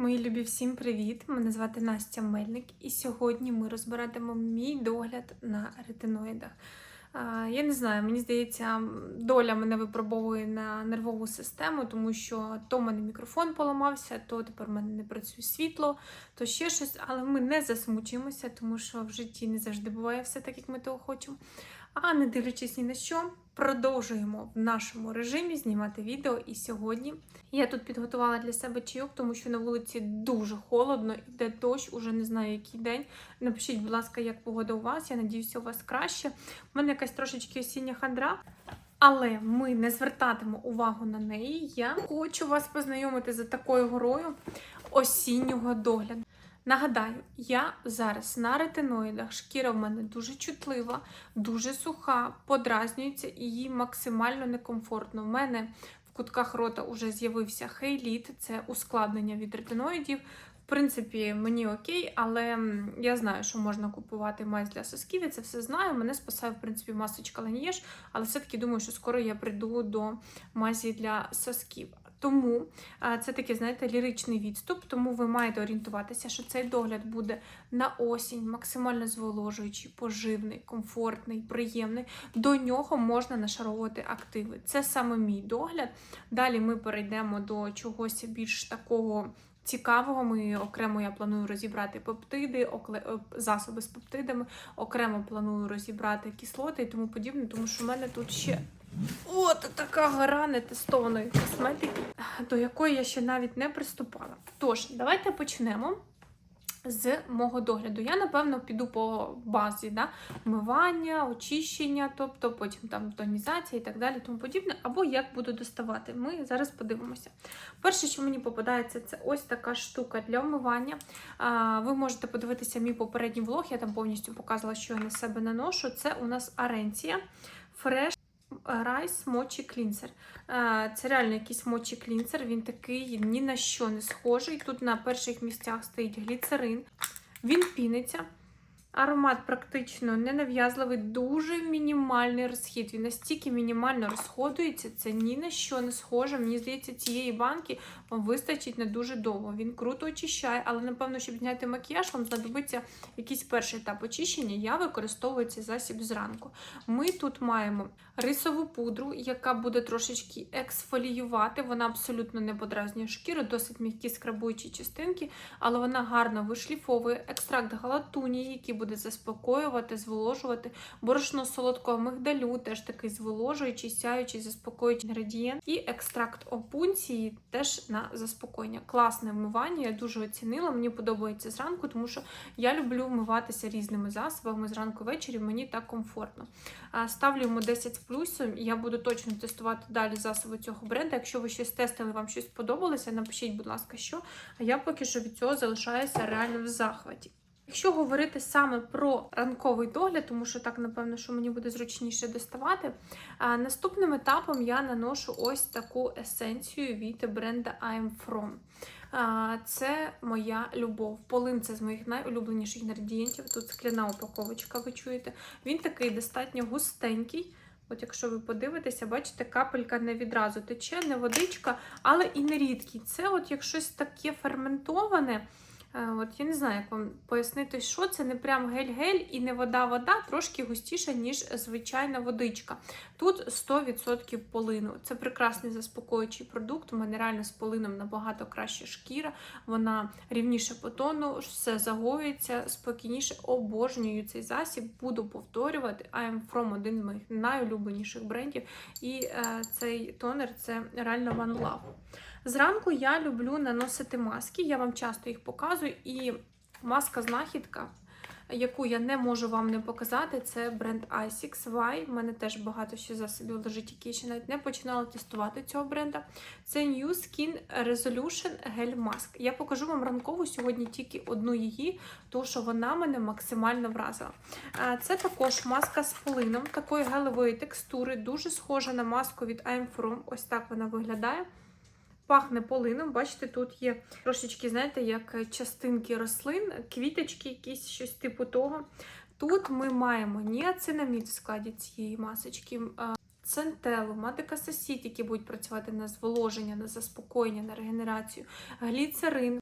Мої любі, всім привіт! Мене звати Настя Мельник, і сьогодні ми розбиратимо мій догляд на ретиноїдах. Я не знаю, мені здається, доля мене випробовує на нервову систему, тому що то в мене мікрофон поламався, то тепер в мене не працює світло, то ще щось, але ми не засмучуємося, тому що в житті не завжди буває все так, як ми того хочемо. А не дивлячись ні на що, продовжуємо в нашому режимі знімати відео. І сьогодні я тут підготувала для себе чайок, тому що на вулиці дуже холодно, іде дощ, уже не знаю який день. Напишіть, будь ласка, як погода у вас. Я надіюся, у вас краще. У мене якась трошечки осіння хандра. Але ми не звертатимо увагу на неї. Я хочу вас познайомити за такою горою осіннього догляду. Нагадаю, я зараз на ретиноїдах, шкіра в мене дуже чутлива, дуже суха, подразнюється і їй максимально некомфортно. У мене в кутках рота вже з'явився хейліт, це ускладнення від ретиноїдів. В принципі, мені окей, але я знаю, що можна купувати мазь для сосків, я це все знаю. Мене спасає, в принципі, масочка Ланієш, але все-таки думаю, що скоро я прийду до мазі для сосків. Тому це такий, знаєте, ліричний відступ, тому ви маєте орієнтуватися, що цей догляд буде на осінь, максимально зволожуючий, поживний, комфортний, приємний. До нього можна нашаровувати активи. Це саме мій догляд. Далі ми перейдемо до чогось більш такого. Цікавого, ми окремо я планую розібрати пептиди, засоби з пептидами, окремо планую розібрати кислоти і тому подібне, тому що в мене тут ще От така гора нетестованої косметики, до якої я ще навіть не приступала. Тож, давайте почнемо з мого догляду. Я, напевно, піду по базі, да? вмивання, очищення, тобто потім там тонізація і так далі, тому подібне, або як буду доставати. Ми зараз подивимося. Перше, що мені попадається, це ось така штука для вмивання. Ви можете подивитися мій попередній влог, я там повністю показувала, що я на себе наношу. Це у нас Аренція Fresh Райс Мочі Клінсер. Це реально якийсь мочі клінсер. Він такий ні на що не схожий. Тут на перших місцях стоїть гліцерин. Він піниться. Аромат практично ненав'язливий, дуже мінімальний розхід. Він настільки мінімально розходується, це ні на що не схоже. Мені здається, цієї банки вам вистачить не дуже довго. Він круто очищає, але, напевно, щоб зняти макіяж, вам знадобиться якийсь перший етап очищення. Я використовую цей засіб зранку. Ми тут маємо рисову пудру, яка буде трошечки ексфоліювати. Вона абсолютно не подразнює шкіру, досить м'які скрабуючі частинки, але вона гарно вишліфовує екстракт галатунії, який буде заспокоювати, зволожувати. Борошно солодкого мигдалю, теж такий зволожуючий, сяючий, заспокоюючий інгредієнт. І екстракт опунції теж на заспокоєння. Класне вмивання, я дуже оцінила. Мені подобається зранку, тому що я люблю вмиватися різними засобами зранку ввечері, мені так комфортно. Ставлю йому 10 з плюсом, я буду точно тестувати далі засоби цього бренду. Якщо ви щось тестили, вам щось сподобалося, напишіть, будь ласка, що. А я поки що від цього залишаюся реально в захваті. Якщо говорити саме про ранковий догляд, тому що так, напевно, що мені буде зручніше доставати, наступним етапом я наношу ось таку есенцію від бренда I'm From. Це моя любов. Полин це з моїх найулюбленіших інгредієнтів. Тут скляна упаковочка, ви чуєте. Він такий достатньо густенький. От, якщо ви подивитеся, бачите, капелька не відразу тече, не водичка, але і не рідкий. Це, от як щось таке ферментоване. Е, от Я не знаю, як вам пояснити, що це не прям гель-гель і не вода-вода, трошки густіша, ніж звичайна водичка. Тут 100% полину. Це прекрасний заспокоюючий продукт. У мене реально з полином набагато краща шкіра, вона рівніше по тону, все загоюється, спокійніше обожнюю цей засіб, буду повторювати. I am from один з моїх найулюбленіших брендів. І е, цей тонер це реально One Love. Зранку я люблю наносити маски, я вам часто їх показую. І маска-знахідка, яку я не можу вам не показати, це бренд i6Y. У мене теж багато ще засобів лежить, які ще навіть не починала тестувати цього бренда. Це New Skin Resolution Gel Mask. Я покажу вам ранкову сьогодні тільки одну її, тому що вона мене максимально вразила. Це також маска з полином, такої гелевої текстури, дуже схожа на маску від I'm From. Ось так вона виглядає. Пахне полином, бачите, тут є трошечки, знаєте, як частинки рослин, квіточки, якісь щось типу того. Тут ми маємо ніацинамід в складі цієї масочки, центелу, матикасасіт, які будуть працювати на зволоження, на заспокоєння, на регенерацію, гліцерин.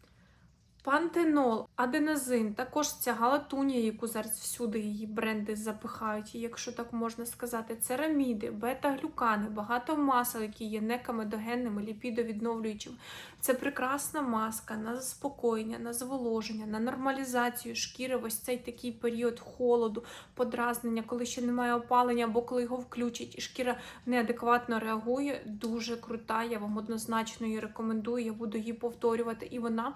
Пантенол, аденозин, також ця галатунія, яку зараз всюди її бренди запихають, якщо так можна сказати, цераміди, бета-глюкани, багато масел, які є некамедогенними, ліпідовідновлюючими. Це прекрасна маска на заспокоєння, на зволоження, на нормалізацію шкіри. Ось цей такий період холоду, подразнення, коли ще немає опалення, або коли його включать, і шкіра неадекватно реагує. Дуже крута. Я вам однозначно її рекомендую. Я буду її повторювати. І вона,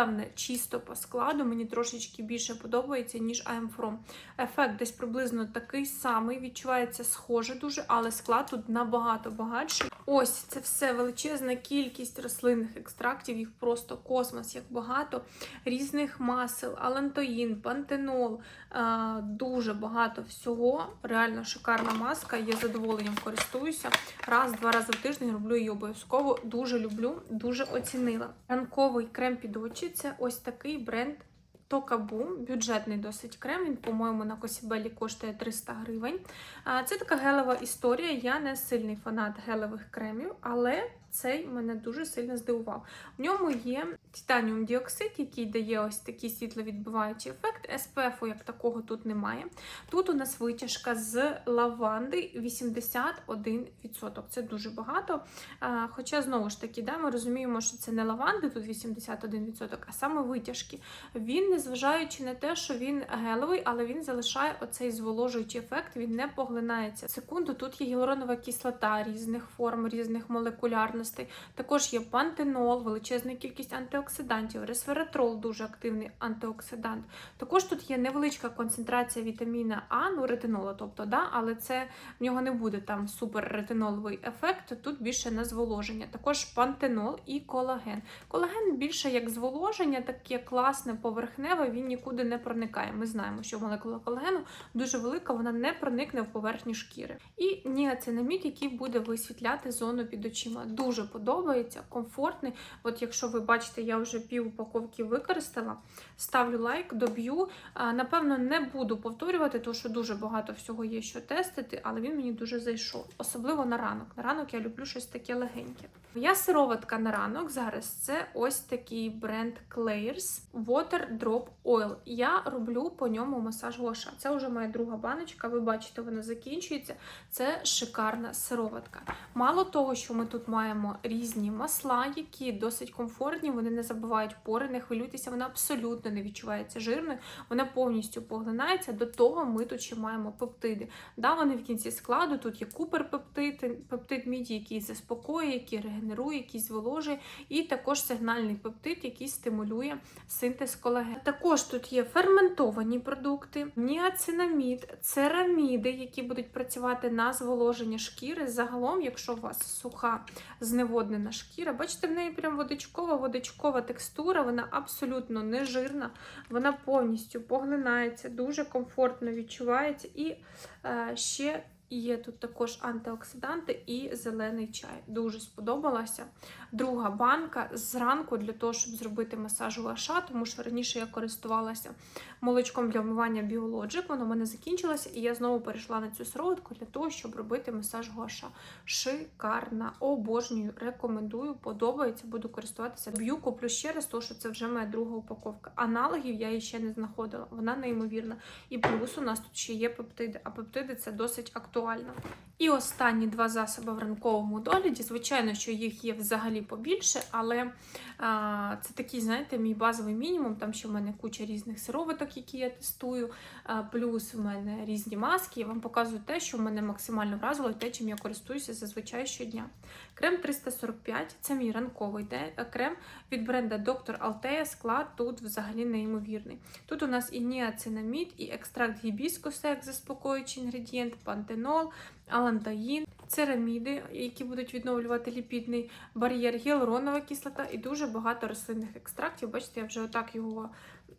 напевне, чисто по складу мені трошечки більше подобається, ніж I'm From. Ефект десь приблизно такий самий. Відчувається схоже дуже, але склад тут набагато багатший. Ось це все величезна кількість рослинних екстрактів, їх просто космос, як багато різних масел, алантоїн, пантенол, дуже багато всього. Реально шикарна маска. Я задоволенням користуюся. Раз-два рази в тиждень роблю її обов'язково. Дуже люблю, дуже оцінила. Ранковий крем під очі це ось такий бренд. Токабу, бюджетний досить крем. Він, по-моєму, на Косібелі коштує 300 гривень. Це така гелева історія. Я не сильний фанат гелевих кремів, але цей мене дуже сильно здивував. В ньому є титаніум діоксид, який дає ось такий світловідбиваючий ефект. SPF як такого тут немає. Тут у нас витяжка з лаванди 81%. Це дуже багато. Хоча, знову ж таки, да, ми розуміємо, що це не лаванди, тут 81%, а саме витяжки. Він, незважаючи на те, що він гелевий, але він залишає оцей зволожуючий ефект, він не поглинається. Секунду, тут є гіалуронова кислота різних форм, різних молекулярностей. Також є пантенол, величезна кількість антиоксидантів, ресвератрол дуже активний антиоксидант. Також тут є невеличка концентрація вітаміна А, ну ретинолу, тобто, да, але це в нього не буде там супер ретиноловий ефект. Тут більше на зволоження. Також пантенол і колаген. Колаген більше як зволоження, таке класне, поверхневе, він нікуди не проникає. Ми знаємо, що молекула колагену дуже велика, вона не проникне в поверхню шкіри. І ніацинамід, який буде висвітляти зону під очима. Дуже подобається, комфортний. От якщо ви бачите, я вже пів упаковки використала. Ставлю лайк, доб'ю. Напевно, не буду повторювати, тому що дуже багато всього є, що тестити, але він мені дуже зайшов. Особливо на ранок. На ранок я люблю щось таке легеньке. Моя сироватка на ранок зараз це ось такий бренд Claire's Water Drop Oil. Я роблю по ньому масаж гоша. Це вже моя друга баночка. Ви бачите, вона закінчується. Це шикарна сироватка. Мало того, що ми тут маємо різні масла, які досить комфортні, вони не забивають пори, не хвилюйтеся, вона абсолютно не відчувається жирною, вона повністю поглинається. До того ми тут ще маємо пептиди. Да, вони в кінці складу. Тут є куперпептид, пептид міді, який заспокоює, який регенерує, який зволожує, і також сигнальний пептид, який стимулює синтез колагену. Також тут є ферментовані продукти, ніацинамід, цераміди, які будуть працювати на зволоження шкіри. Загалом, якщо у вас суха зневоднена шкіра, бачите, в неї прям водичкова, водичкова текстура, вона абсолютно не жирна, вона повністю поглинається, дуже комфортно відчувається. І е, ще є тут також антиоксиданти і зелений чай. Дуже сподобалася. Друга банка зранку для того, щоб зробити масаж гуаша, тому що раніше я користувалася молочком для вмивання Biologic, воно в мене закінчилося, і я знову перейшла на цю сироватку для того, щоб робити масаж гуаша. Шикарна, обожнюю, рекомендую, подобається, буду користуватися. Б'ю, куплю ще раз, тому що це вже моя друга упаковка. Аналогів я її ще не знаходила, вона неймовірна. І плюс у нас тут ще є пептиди, а пептиди це досить актуально. І останні два засоби в ранковому догляді. Звичайно, що їх є взагалі побільше, але а, це такий, знаєте, мій базовий мінімум. Там ще в мене куча різних сироваток, які я тестую. А, плюс в мене різні маски. Я вам показую те, що в мене максимально вразило, і те, чим я користуюся зазвичай щодня. Крем 345 це мій ранковий е, крем від бренда Dr. Altea. Склад тут взагалі неймовірний. Тут у нас і ніацинамід, і екстракт гібіскуса, як заспокоюючий інгредієнт, пантенол, алантаїн, цераміди, які будуть відновлювати ліпідний бар'єр, гіалуронова кислота і дуже багато рослинних екстрактів. Бачите, я вже отак його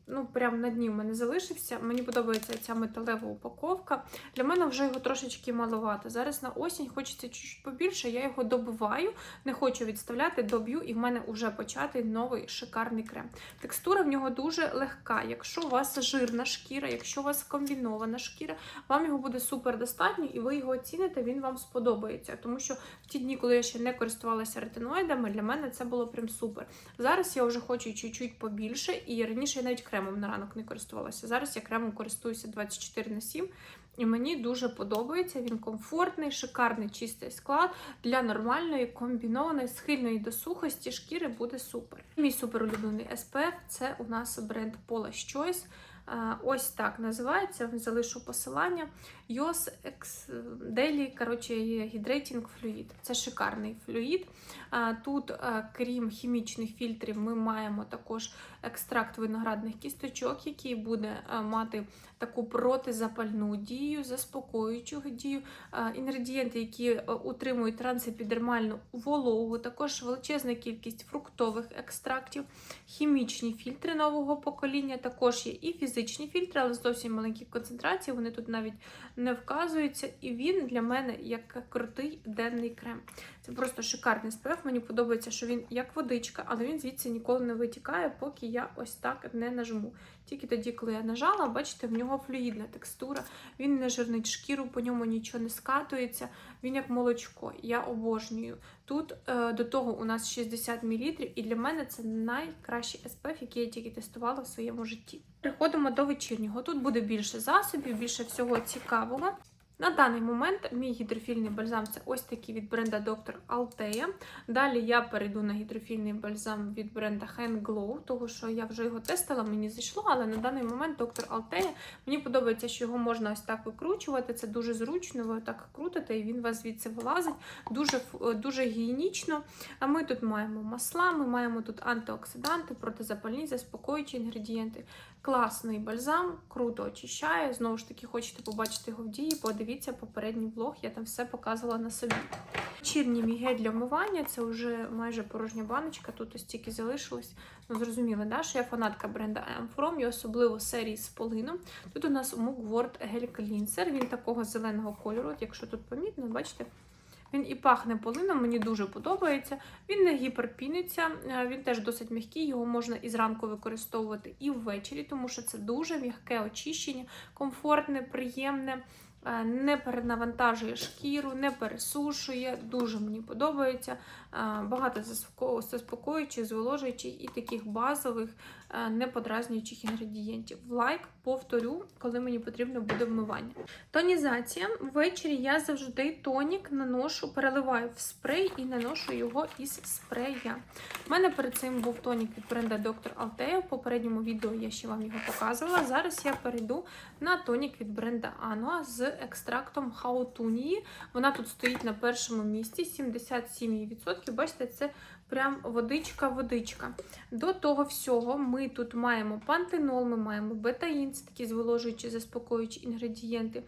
ну, прямо на дні в мене залишився. Мені подобається ця металева упаковка. Для мене вже його трошечки маловато. Зараз на осінь хочеться чуть побільше, я його добиваю, не хочу відставляти, доб'ю, і в мене вже почати новий шикарний крем. Текстура в нього дуже легка. Якщо у вас жирна шкіра, якщо у вас комбінована шкіра, вам його буде супер достатньо, і ви його оціните, він вам сподобається. Тому що в ті дні, коли я ще не користувалася ретиноїдами, для мене це було прям супер. Зараз я вже хочу чуть-чуть побільше, і раніше я навіть кремом на ранок не користувалася. Зараз я кремом користуюся 24 на 7. І мені дуже подобається. Він комфортний, шикарний чистий склад для нормальної, комбінованої, схильної до сухості шкіри буде супер. Мій супер улюблений SPF це у нас бренд Paula's Choice. Ось так називається. Залишу посилання. X Daily, коротше, Hydrating Fluid. Це шикарний флюїд. Тут, крім хімічних фільтрів, ми маємо також екстракт виноградних кісточок, який буде мати таку протизапальну дію, заспокоюючу дію. Інгредієнти, які е, утримують трансепідермальну вологу, також величезна кількість фруктових екстрактів, хімічні фільтри нового покоління, також є і фізичні фільтри, але зовсім маленькі концентрації, Вони тут навіть не вказуються. І він для мене як крутий денний крем. Це просто шикарний спрев. Мені подобається, що він як водичка, але він звідси ніколи не витікає, поки я ось так не нажму. Тільки тоді, коли я нажала, бачите, в нього флюїдна текстура, він не жирнить шкіру, по ньому нічого не скатується, він як молочко. Я обожнюю. Тут е, до того у нас 60 мл, і для мене це найкращий SPF, який я тільки тестувала в своєму житті. Переходимо до вечірнього. Тут буде більше засобів, більше всього цікавого. На даний момент мій гідрофільний бальзам це ось такий від бренда Dr. Altea. Далі я перейду на гідрофільний бальзам від бренда Hand Glow, тому що я вже його тестила, мені зайшло, але на даний момент Dr. Altea. Мені подобається, що його можна ось так викручувати. Це дуже зручно, ви так крутите, і він вас звідси вилазить. Дуже, дуже гігієнічно. А ми тут маємо масла, ми маємо тут антиоксиданти, протизапальні, заспокоюючі інгредієнти. Класний бальзам, круто очищає. Знову ж таки, хочете побачити його в дії, подивіться попередній влог, я там все показувала на собі. Вечірній мій гель для вмивання це вже майже порожня баночка, тут ось тільки залишилось. Ну, зрозуміло, да, що я фанатка бренда I Am From, і особливо серії з полином. Тут у нас Mugwort Гель Cleanser, він такого зеленого кольору, якщо тут помітно, бачите. Він і пахне полином, мені дуже подобається. Він не гіперпіниться, е, він теж досить м'який, його можна і зранку використовувати, і ввечері, тому що це дуже м'яке очищення, комфортне, приємне, е, не перенавантажує шкіру, не пересушує. Дуже мені подобається. Багато заспокоюючих, зволожуючих і таких базових, неподразнюючих інгредієнтів. Лайк повторю, коли мені потрібно буде вмивання. Тонізація. Ввечері я завжди тонік наношу, переливаю в спрей і наношу його із спрея. У мене перед цим був тонік від бренда Dr. Altea. В попередньому відео я ще вам його показувала. Зараз я перейду на тонік від бренда Anoa з екстрактом хаотунії. Вона тут стоїть на першому місці, 77%. Бачите, це прям водичка-водичка. До того всього, ми тут маємо пантенол, ми маємо бетаїн, це такі зволожуючі, заспокоюючі інгредієнти.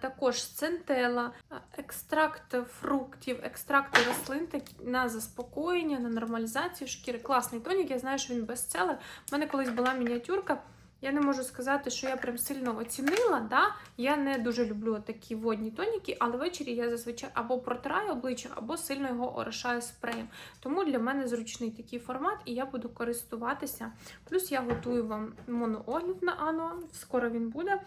Також центела, екстракт фруктів, екстракти рослин на заспокоєння, на нормалізацію шкіри. Класний тонік, я знаю, що він бестселер. У мене колись була мініатюрка. Я не можу сказати, що я прям сильно оцінила. Да? Я не дуже люблю такі водні тоніки, але ввечері я зазвичай або протираю обличчя, або сильно його орошаю спреєм. Тому для мене зручний такий формат, і я буду користуватися. Плюс я готую вам моноогляд на Ано. Скоро він буде.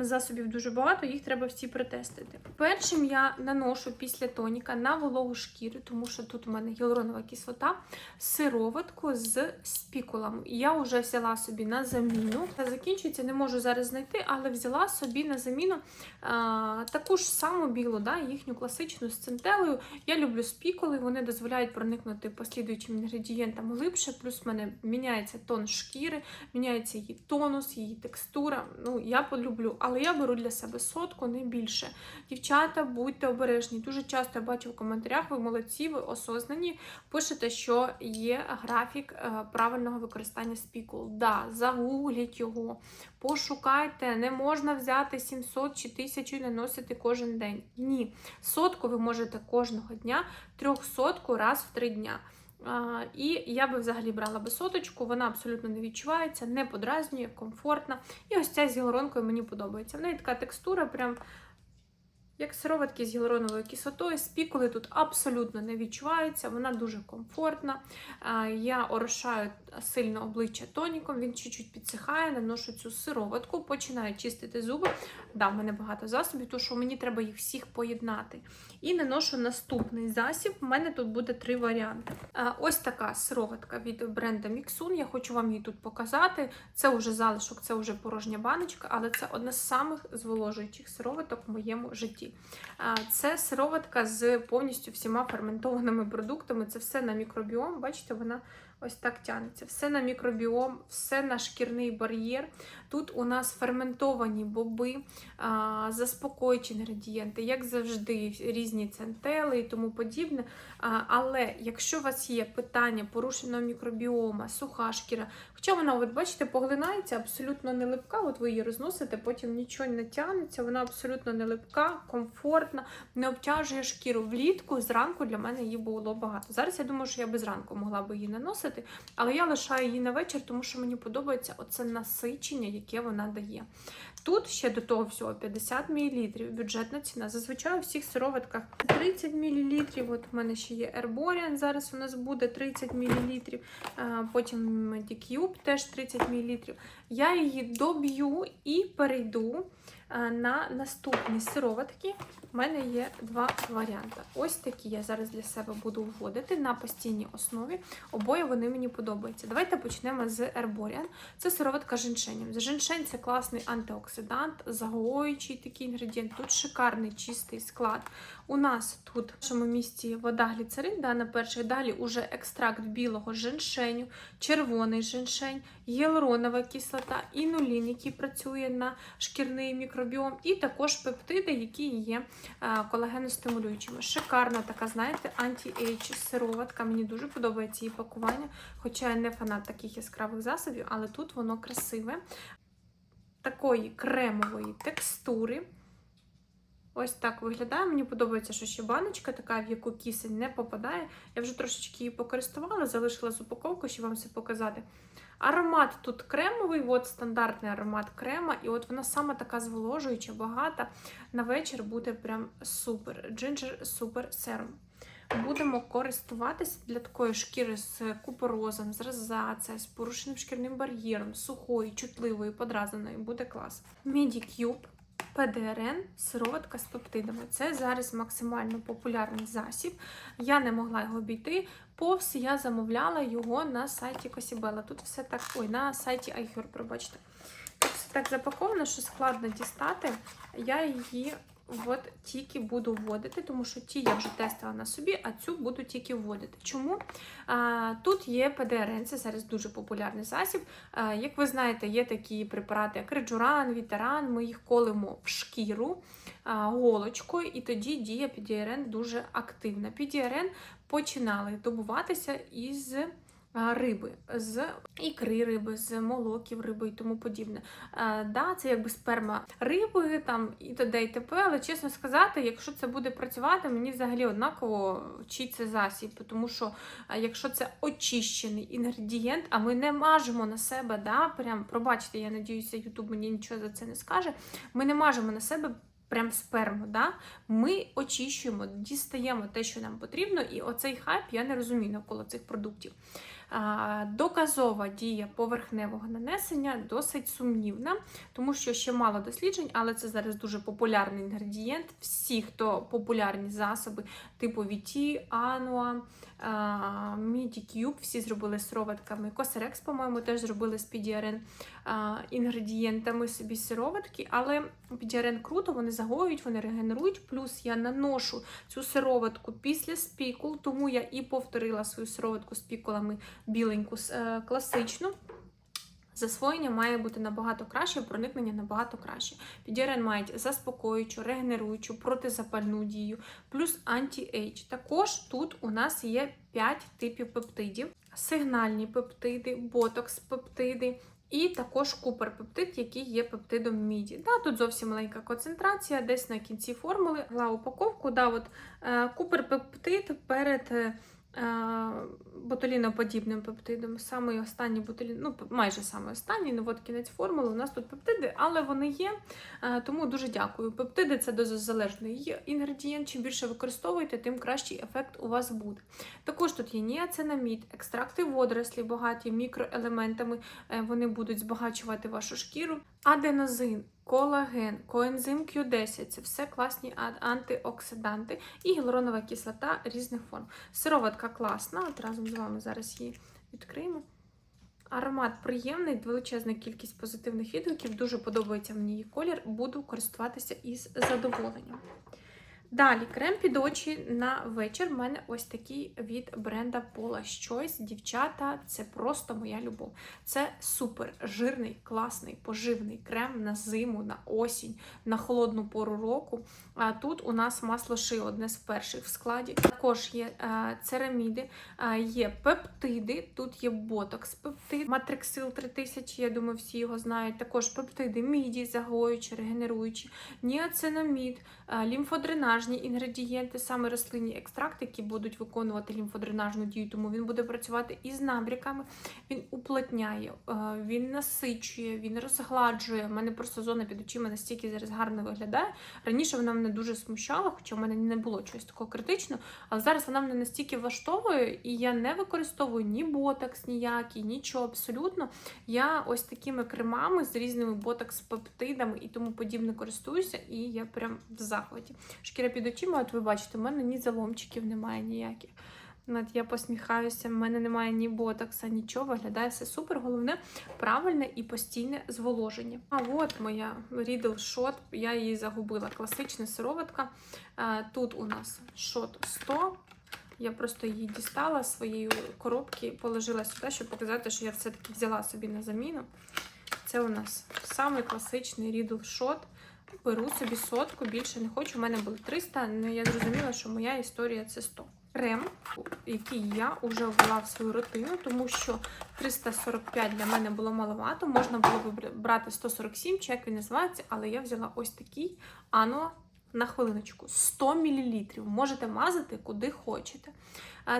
Засобів дуже багато, їх треба всі притестити. Першим я наношу після тоніка на вологу шкіру, тому що тут у мене гіалуронова кислота, сироватку з спікулами. Я вже взяла собі на заміну. Закінчується, не можу зараз знайти, але взяла собі на заміну а, таку ж саму білу, да, їхню класичну з центелею. Я люблю спікули, вони дозволяють проникнути послідуючим інгредієнтам глибше, плюс в мене міняється тон шкіри, міняється її тонус, її текстура. Ну, я полюблю, але я беру для себе сотку, не більше. Дівчата, будьте обережні. Дуже часто я бачу в коментарях, ви молодці, ви осознані. Пишете, що є графік е, правильного використання спікул. Да, загугліть його, пошукайте. Не можна взяти 700 чи 1000 і наносити кожен день. Ні. Сотку ви можете кожного дня, трьохсотку раз в три дня. А, І я би взагалі брала би соточку, вона абсолютно не відчувається, не подразнює, комфортна. І ось ця з гіалуронкою мені подобається. В неї така текстура, прям як сироватки з гіалуроновою кислотою. Спікули тут абсолютно не відчуваються, вона дуже комфортна. Я орошаю сильно обличчя тоніком, він чуть-чуть підсихає, наношу цю сироватку, починаю чистити зуби. Да, в мене багато засобів, тому що мені треба їх всіх поєднати. І наношу наступний засіб. У мене тут буде три варіанти. Ось така сироватка від бренду Mixun. Я хочу вам її тут показати. Це вже залишок, це вже порожня баночка, але це одна з самих зволожуючих сироваток в моєму житті. А, Це сироватка з повністю всіма ферментованими продуктами. Це все на мікробіом. Бачите, вона ось так тянеться. Все на мікробіом, все на шкірний бар'єр. Тут у нас ферментовані боби, а, заспокоюючі інгредієнти, як завжди, різні центели і тому подібне. Але якщо у вас є питання порушеного мікробіома, суха шкіра, хоча вона, от бачите, поглинається, абсолютно не липка, от ви її розносите, потім нічого не тягнеться, вона абсолютно не липка, комфортна, не обтяжує шкіру влітку. Зранку для мене її було багато. Зараз я думаю, що я без ранку могла би її наносити, але я лишаю її на вечір, тому що мені подобається оце насичення, яке вона дає. Тут ще до того всього 50 мл, бюджетна ціна. Зазвичай у всіх сироватках 30 мл. От в мене ще є Herborian, зараз у нас буде 30 мл. Потім Medicube теж 30 мл. Я її доб'ю і перейду на наступні сироватки. У мене є два варіанти. Ось такі я зараз для себе буду вводити на постійній основі. Обоє вони мені подобаються. Давайте почнемо з Herborian. Це сироватка з женьшенем. Женьшень це класний антиоксидант, загоюючий такий інгредієнт. Тут шикарний чистий склад. У нас тут в нашому місті вода гліцерин, да, на перших далі уже екстракт білого женьшеню, червоний женьшень, гіалуронова кислота, інулін, який працює на шкірний мікробіом, і також пептиди, які є е, колагеностимулюючими. Шикарна така, знаєте, анті-ейдж сироватка. Мені дуже подобається її пакування, хоча я не фанат таких яскравих засобів, але тут воно красиве. Такої кремової текстури. Ось так виглядає. Мені подобається, що ще баночка така, в яку кисень не попадає. Я вже трошечки її покористувала, залишила з упаковку, щоб вам це показати. Аромат тут кремовий, от стандартний аромат крема, і от вона саме така зволожуюча, багата. На вечір буде прям супер. Ginger Super Serum. Будемо користуватися для такої шкіри з купорозом, з розацією, з порушеним шкірним бар'єром, сухої, чутливої, подразненої. Буде клас. Medicube. ПДРН сироватка з пептидами. Це зараз максимально популярний засіб. Я не могла його обійти. Повз я замовляла його на сайті Косібела. Тут все так, ой, на сайті iHerb, пробачте. Тут все так запаковано, що складно дістати. Я її от тільки буду вводити, тому що ті я вже тестила на собі, а цю буду тільки вводити. Чому? А, Тут є ПДРН, це зараз дуже популярний засіб. А, Як ви знаєте, є такі препарати, як Реджуран, Вітеран, ми їх колимо в шкіру а, голочкою, і тоді дія PDRN дуже активна. PDRN починали добуватися із риби, з ікри риби, з молоків риби і тому подібне. Да, Це якби сперма риби там і т.д. і т.п., але чесно сказати, якщо це буде працювати, мені взагалі однаково чи це засіб, тому що якщо це очищений інгредієнт, а ми не мажемо на себе, да, прям пробачте, я надіюся, Ютуб мені нічого за це не скаже. Ми не мажемо на себе. Прям сперму, да? ми очищуємо, дістаємо те, що нам потрібно, і оцей хайп я не розумію навколо цих продуктів. Доказова дія поверхневого нанесення досить сумнівна, тому що ще мало досліджень, але це зараз дуже популярний інгредієнт. Всі, хто популярні засоби, типу Віті, Anua, Medicube, всі зробили сироватками. Косерекс, по-моєму, теж зробили з PDRN інгредієнтами собі сироватки, але PDRN круто, вони загоюють, вони регенерують. Плюс я наношу цю сироватку після спікул, тому я і повторила свою сироватку з пікулами біленьку е, класичну. Засвоєння має бути набагато краще, проникнення набагато краще. Підірен мають заспокоюючу, регенеруючу, протизапальну дію, плюс анті-ейдж. Також тут у нас є 5 типів пептидів: сигнальні пептиди, ботокс-пептиди. І також куперпептид, який є пептидом міді. Да, Тут зовсім маленька концентрація, десь на кінці формули. Гла упаковку. Да, от, е, Куперпептид перед е, ботуліноподібним пептидом. Самий останній ботулін, ну майже самий останній, ну от кінець формули. У нас тут пептиди, але вони є. е, Тому дуже дякую. Пептиди це дозозалежний інгредієнт. Чим більше використовуєте, тим кращий ефект у вас буде. Також тут є ніацинамід, екстракти водорослі, багаті мікроелементами. е, Вони будуть збагачувати вашу шкіру. Аденозин, колаген, коензим Q10 це все класні антиоксиданти і гіалуронова кислота різних форм. Сироватка класна, от разом з вами зараз її відкриємо. Аромат приємний, величезна кількість позитивних відгуків. Дуже подобається мені її колір. Буду користуватися із задоволенням. Далі, крем під очі на вечір. У мене ось такий від бренда Paula's Choice. Дівчата, це просто моя любов. Це супер жирний, класний, поживний крем на зиму, на осінь, на холодну пору року. А тут у нас масло ши, одне з перших в складі. Також є е, цераміди, е, є пептиди, тут є ботокс пептид, матриксил 3000, я думаю, всі його знають. Також пептиди, міді, загоюючі, регенеруючі, ніацинамід, е, лімфодренажні інгредієнти, саме рослинні екстракти, які будуть виконувати лімфодренажну дію, тому він буде працювати із набріками, він уплотняє, е, він насичує, він розгладжує. У мене просто зона під очима настільки зараз гарно виглядає. Раніше вона мене дуже смущала, хоча в мене не було чогось такого критичного, але зараз вона мене настільки влаштовує, і я не використовую ні ботокс, ніякий, нічого абсолютно. Я ось такими кремами з різними ботокс-пептидами і тому подібне користуюся, і я прям в захваті. Шкіра під очима, от ви бачите, в мене ні заломчиків немає ніяких. От я посміхаюся, в мене немає ні ботокса, нічого, виглядає все супер. Головне правильне і постійне зволоження. А от моя Riddle Shot, я її загубила. Класична сироватка. Е, Тут у нас шот 100. Я просто її дістала з своєї коробки, положила сюди, щоб показати, що я все-таки взяла собі на заміну. Це у нас самий класичний Riddle Shot. Беру собі сотку, більше не хочу. У мене було 300, але я зрозуміла, що моя історія це 100. Крем, який я вже ввела в свою рутину, тому що 345 для мене було маловато. Можна було б брати 147, чи як він називається, але я взяла ось такий Ано на хвилиночку 100 мл. Можете мазати куди хочете.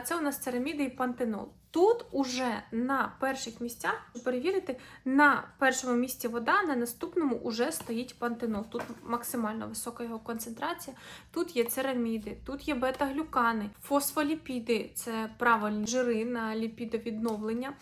Це у нас цераміди і пантенол. Тут уже на перших місцях перевірити, на першому місці вода, на наступному уже стоїть пантенол. Тут максимально висока його концентрація. Тут є цераміди, тут є бета-глюкани, фосфоліпіди це правильні жири на ліпідовідновлення.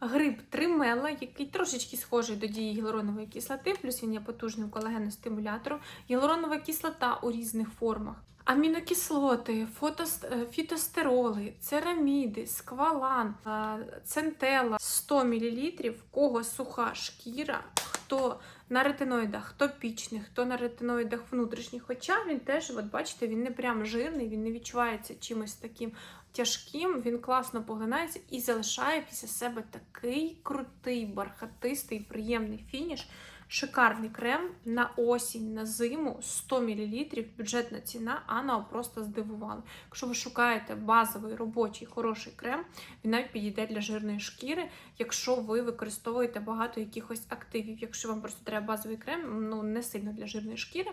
Гриб тримела, який трошечки схожий до дії гіалуронової кислоти, плюс він є потужним колагеностимулятором. Гіалуронова кислота у різних формах. Амінокислоти, фотос- е, фітостероли, цераміди, сквалан, е, центела 100 мл, в кого суха шкіра, хто на ретиноїдах, хто пічний, хто на ретиноїдах внутрішніх. Хоча він теж, от бачите, він не прям жирний, він не відчувається чимось таким тяжким, він класно поглинається і залишає після себе такий крутий, бархатистий, приємний фініш. Шикарний крем на осінь, на зиму 100 мл, бюджетна ціна, Анна просто здивувала. Якщо ви шукаєте базовий робочий хороший крем, він навіть підійде для жирної шкіри, якщо ви використовуєте багато якихось активів. Якщо вам просто треба базовий крем, ну не сильно для жирної шкіри,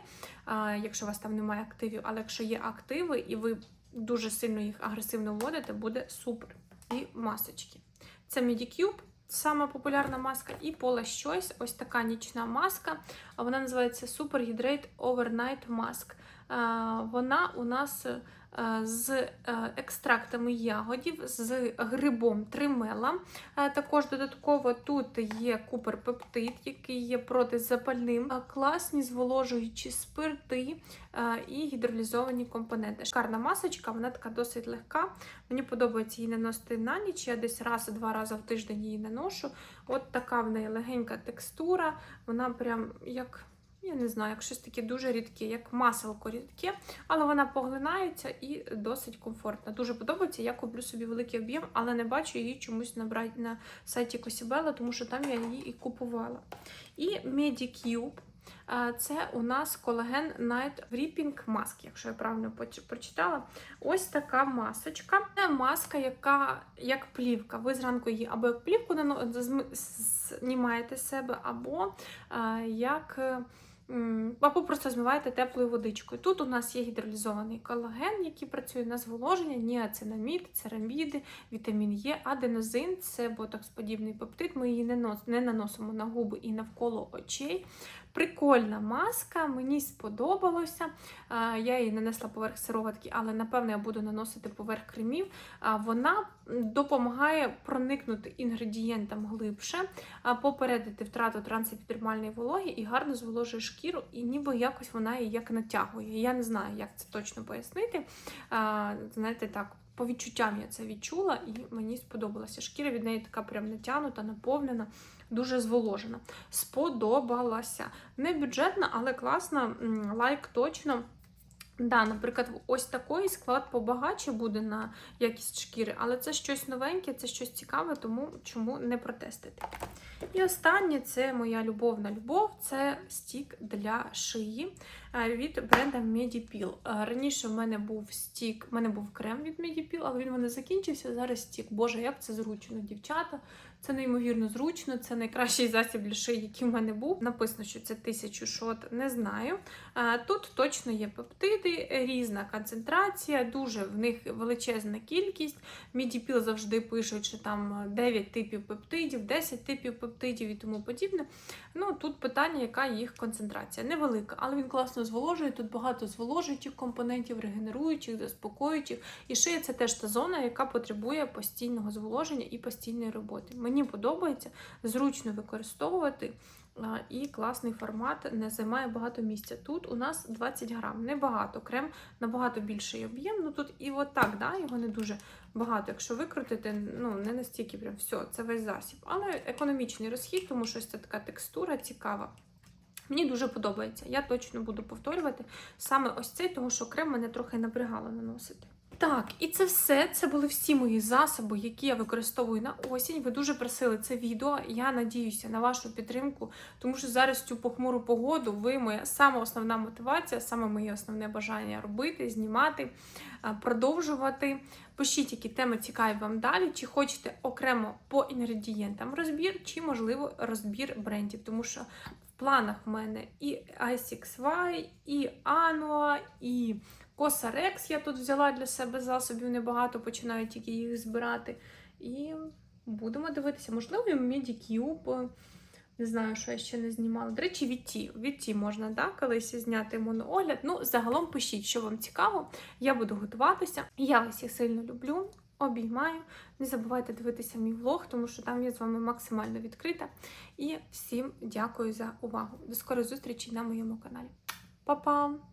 якщо у вас там немає активів, але якщо є активи і ви дуже сильно їх агресивно вводите, буде супер. І масочки. Це Medicube. Сама популярна маска і пола Choice, ось така нічна маска. Вона називається Super Hydrate Overnight Mask. Е, Вона у нас з е, екстрактами ягодів, з грибом тримела. Е, Також додатково тут є куперпептид, який є протизапальним, Е, класні зволожуючі спирти е, і гідролізовані компоненти. Шикарна масочка, вона така досить легка. Мені подобається її наносити на ніч. Я десь раз-два рази в тиждень її наношу. От така в неї легенька текстура. Вона прям як. Я не знаю, як щось таке дуже рідке, як маселко рідке, але вона поглинається і досить комфортна. Дуже подобається. Я куплю собі великий об'єм, але не бачу її чомусь на, на сайті Косібела, тому що там я її і купувала. І Medicube. Це у нас колаген Night Wrapping Mask, якщо я правильно прочитала. Ось така масочка. Це маска, яка як плівка. Ви зранку її або як плівку знімаєте з себе, або як. Або просто змиваєте теплою водичкою. Тут у нас є гідролізований колаген, який працює на зволоження, ніацинамід, цераміди, вітамін Е, аденозин це ботокс-подібний пептид. Ми її не наносимо на губи і навколо очей. Прикольна маска, мені сподобалося. Я її нанесла поверх сироватки, але напевно я буду наносити поверх кремів. Вона допомагає проникнути інгредієнтам глибше, попередити втрату трансепідермальної вологи і гарно зволожує шкіру, і ніби якось вона її як натягує. Я не знаю, як це точно пояснити. Знаєте, так. По відчуттям я це відчула, і мені сподобалося. Шкіра від неї така прям натягнута, наповнена, дуже зволожена. Сподобалася. Не бюджетна, але класна. Лайк точно. Да, наприклад, ось такий склад побагаче буде на якість шкіри, але це щось новеньке, це щось цікаве, тому чому не протестити. І останнє це моя любовна любов це стік для шиї е, від бренда Medipil. Е, Раніше в мене був стік, в мене був крем від Medipil, але він в закінчився. Зараз стік. Боже, як це зручно, дівчата. Це неймовірно зручно, це найкращий засіб для шиї, який в мене був. Написано, що це тисячу шот, не знаю. Тут точно є пептиди, різна концентрація, дуже в них величезна кількість. Мідіпіл завжди пишуть, що там 9 типів пептидів, 10 типів пептидів і тому подібне. Ну тут питання, яка їх концентрація. Невелика, але він класно зволожує. Тут багато зволожуючих компонентів, регенеруючих, заспокоюючих. І шия це теж та зона, яка потребує постійного зволоження і постійної роботи. Мені подобається зручно використовувати. І класний формат не займає багато місця. Тут у нас 20 грам, небагато. Крем набагато більший об'єм. Ну тут і отак, да, його не дуже багато. Якщо викрутити, ну не настільки прям все, це весь засіб. Але економічний розхід, тому що це така текстура цікава. Мені дуже подобається. Я точно буду повторювати саме ось цей, тому що крем мене трохи напрягало наносити. Так, і це все. Це були всі мої засоби, які я використовую на осінь. Ви дуже просили це відео. Я надіюся на вашу підтримку, тому що зараз цю похмуру погоду ви моя саме основна мотивація, саме моє основне бажання робити, знімати, продовжувати. Пишіть, які теми цікаві вам далі, чи хочете окремо по інгредієнтам розбір, чи, можливо, розбір брендів, тому що в планах в мене і i6Y, і Anua, і Косарекс я тут взяла для себе засобів небагато, починаю тільки їх збирати. І будемо дивитися, можливо, Medicube. Не знаю, що я ще не знімала. До речі, від ті. Від ті можна да, колись зняти моноогляд. Ну, загалом пишіть, що вам цікаво. Я буду готуватися. Я вас всіх сильно люблю, обіймаю. Не забувайте дивитися мій влог, тому що там я з вами максимально відкрита. І всім дякую за увагу. До скорої зустрічі на моєму каналі. Па-па!